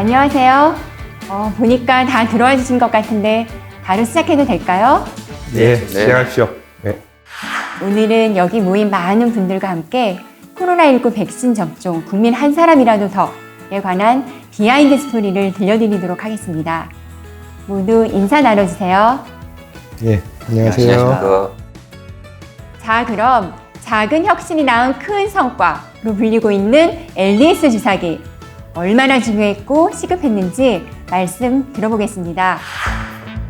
안녕하세요. 어, 보니까 다 들어와 주신 것 같은데 바로 시작해도 될까요? 네, 시작하십시오. 네. 오늘은 여기 모인 많은 분들과 함께 코로나19 백신 접종 국민 한 사람이라도 더에 관한 비하인드 스토리를 들려드리도록 하겠습니다. 모두 인사 나눠주세요. 예, 안녕하세요. 자, 그럼 작은 혁신이 낳은 큰 성과로 불리고 있는 LDS 주사기 얼마나 중요했고 시급했는지 말씀 들어보겠습니다.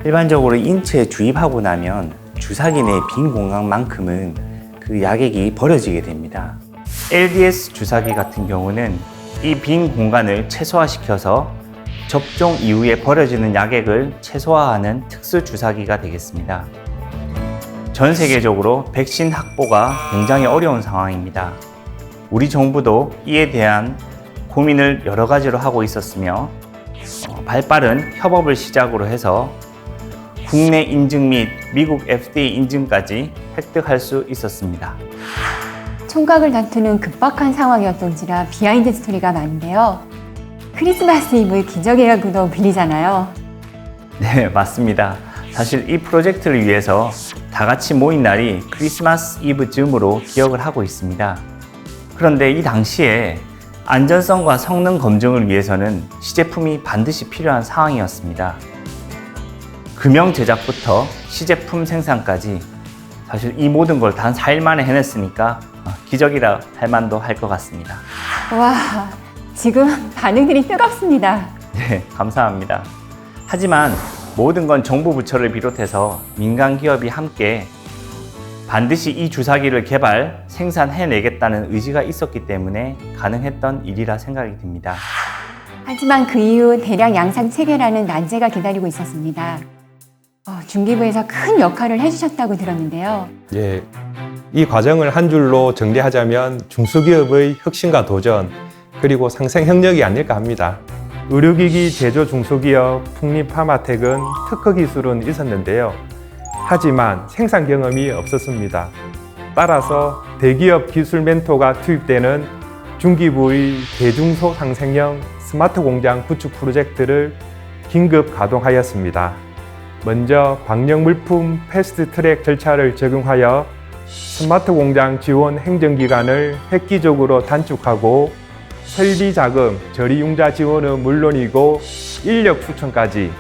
일반적으로 인체에 주입하고 나면 주사기 내 빈 공간만큼은 그 약액이 버려지게 됩니다. LDS 주사기 같은 경우는 이 빈 공간을 최소화시켜서 접종 이후에 버려지는 약액을 최소화하는 특수 주사기가 되겠습니다. 전 세계적으로 백신 확보가 굉장히 어려운 상황입니다. 우리 정부도 이에 대한 고민을 여러 가지로 하고 있었으며 어, 발빠른 협업을 시작으로 해서 국내 인증 및 미국 FDA 인증까지 획득할 수 있었습니다. 총각을 다투는 급박한 상황이었던지라 비하인드 스토리가 많은데요. 크리스마스 이브 기적이라고도 불리잖아요. 네, 맞습니다. 사실 이 프로젝트를 위해서 다 같이 모인 날이 크리스마스 이브 즈음으로 기억을 하고 있습니다. 그런데 이 당시에 안전성과 성능 검증을 위해서는 시제품이 반드시 필요한 상황이었습니다. 금형 제작부터 시제품 생산까지 사실 이 모든 걸 단 4일 만에 해냈으니까 어, 기적이라 할 만도 할 것 같습니다. 와, 지금 반응들이 뜨겁습니다. 네, 감사합니다. 하지만 모든 건 정부 부처를 비롯해서 민간 기업이 함께 반드시 이 주사기를 개발, 생산해내겠다는 의지가 있었기 때문에 가능했던 일이라 생각이 듭니다. 하지만 그 이후 대량 양산 체계라는 난제가 기다리고 있었습니다. 어, 중기부에서 큰 역할을 해주셨다고 들었는데요. 예, 이 과정을 한 줄로 정리하자면 중소기업의 혁신과 도전 그리고 상생 협력이 아닐까 합니다. 의료기기 제조 중소기업 풍립 파마텍은 특허 기술은 있었는데요. 하지만 생산 경험이 없었습니다. 따라서 대기업 기술 멘토가 투입되는 중기부의 대중소 상생형 스마트 공장 구축 프로젝트를 긴급 가동하였습니다. 먼저 방역 물품 패스트 트랙 절차를 적용하여 스마트 공장 지원 행정 기간을 획기적으로 단축하고 설비 자금, 저리융자 지원은 물론이고 인력 추천까지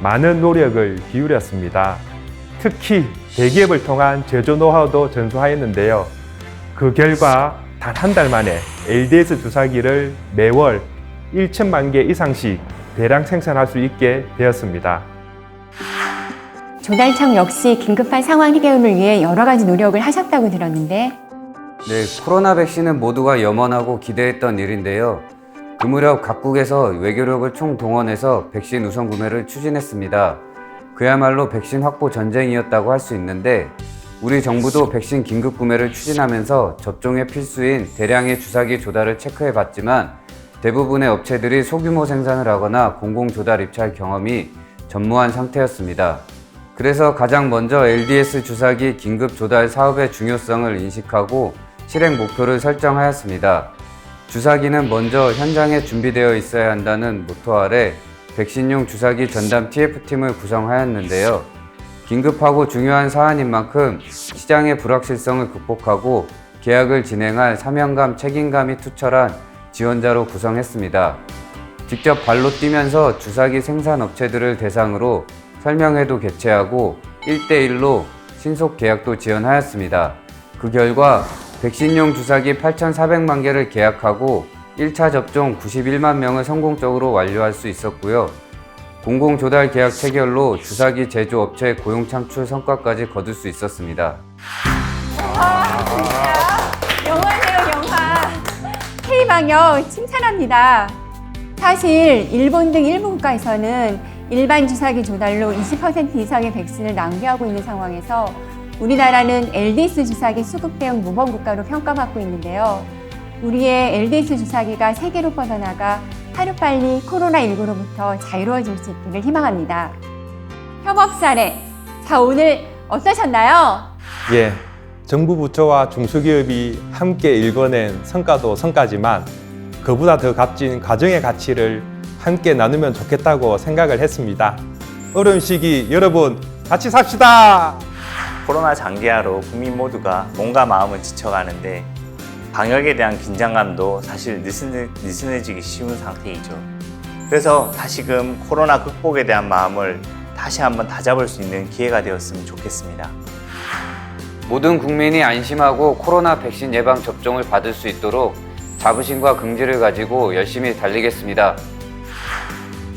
많은 노력을 기울였습니다. 특히 대기업을 통한 제조 노하우도 전수하였는데요. 그 결과 단 한 달 만에 LDS 주사기를 매월 1천만 개 이상씩 대량 생산할 수 있게 되었습니다. 조달청 역시 긴급한 상황 해결을 위해 여러 가지 노력을 하셨다고 들었는데 네, 코로나 백신은 모두가 염원하고 기대했던 일인데요. 그 무렵 각국에서 외교력을 총동원해서 백신 우선 구매를 추진했습니다. 그야말로 백신 확보 전쟁이었다고 할 수 있는데 우리 정부도 백신 긴급 구매를 추진하면서 접종에 필수인 대량의 주사기 조달을 체크해 봤지만 대부분의 업체들이 소규모 생산을 하거나 공공 조달 입찰 경험이 전무한 상태였습니다. 그래서 가장 먼저 LDS 주사기 긴급 조달 사업의 중요성을 인식하고 실행 목표를 설정하였습니다. 주사기는 먼저 현장에 준비되어 있어야 한다는 모토 아래 백신용 주사기 전담 TF팀을 구성하였는데요. 긴급하고 중요한 사안인 만큼 시장의 불확실성을 극복하고 계약을 진행할 사명감, 책임감이 투철한 지원자로 구성했습니다. 직접 발로 뛰면서 주사기 생산 업체들을 대상으로 설명회도 개최하고 1대1로 신속 계약도 지원하였습니다. 그 결과 백신용 주사기 8,400만 개를 계약하고 1차 접종 91만 명을 성공적으로 완료할 수 있었고요. 공공 조달 계약 체결로 주사기 제조 업체 고용 창출 성과까지 거둘 수 있었습니다. 영화네요, 영화. K방역 칭찬합니다. 사실 일본 등 일부 국가에서는 일반 주사기 조달로 20% 이상의 백신을 낭비하고 있는 상황에서 우리나라는 LDS 주사기 수급 대응 모범 국가로 평가받고 있는데요. 우리의 LDS 주사기가 세계로 뻗어나가 하루빨리 코로나19로부터 자유로워질 수 있기를 희망합니다. 협업 사례. 자, 오늘 어떠셨나요? 예, 정부 부처와 중소기업이 함께 일궈낸 성과도 성과지만 그보다 더 값진 과정의 가치를 함께 나누면 좋겠다고 생각을 했습니다. 어려운 시기 여러분 같이 삽시다. 코로나 장기화로 국민 모두가 몸과 마음은 지쳐가는데 방역에 대한 긴장감도 사실 느슨해, 느슨해 지기 쉬운 상태이죠. 그래서 다시금 코로나 극복에 대한 마음을 다시 한번 다잡을 수 있는 기회가 되었으면 좋겠습니다. 모든 국민이 안심하고 코로나 백신 예방 접종을 받을 수 있도록 자부심과 긍지를 가지고 열심히 달리겠습니다.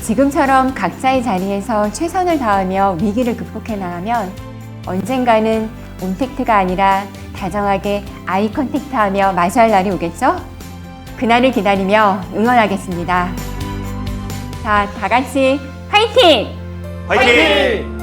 지금처럼 각자의 자리에서 최선을 다하며 위기를 극복해 나가면 언젠가는 온택트가 아니라 다정하게 아이 컨택트하며 마주할 날이 오겠죠? 그날을 기다리며 응원하겠습니다. 자, 다 같이 화이팅! 화이팅!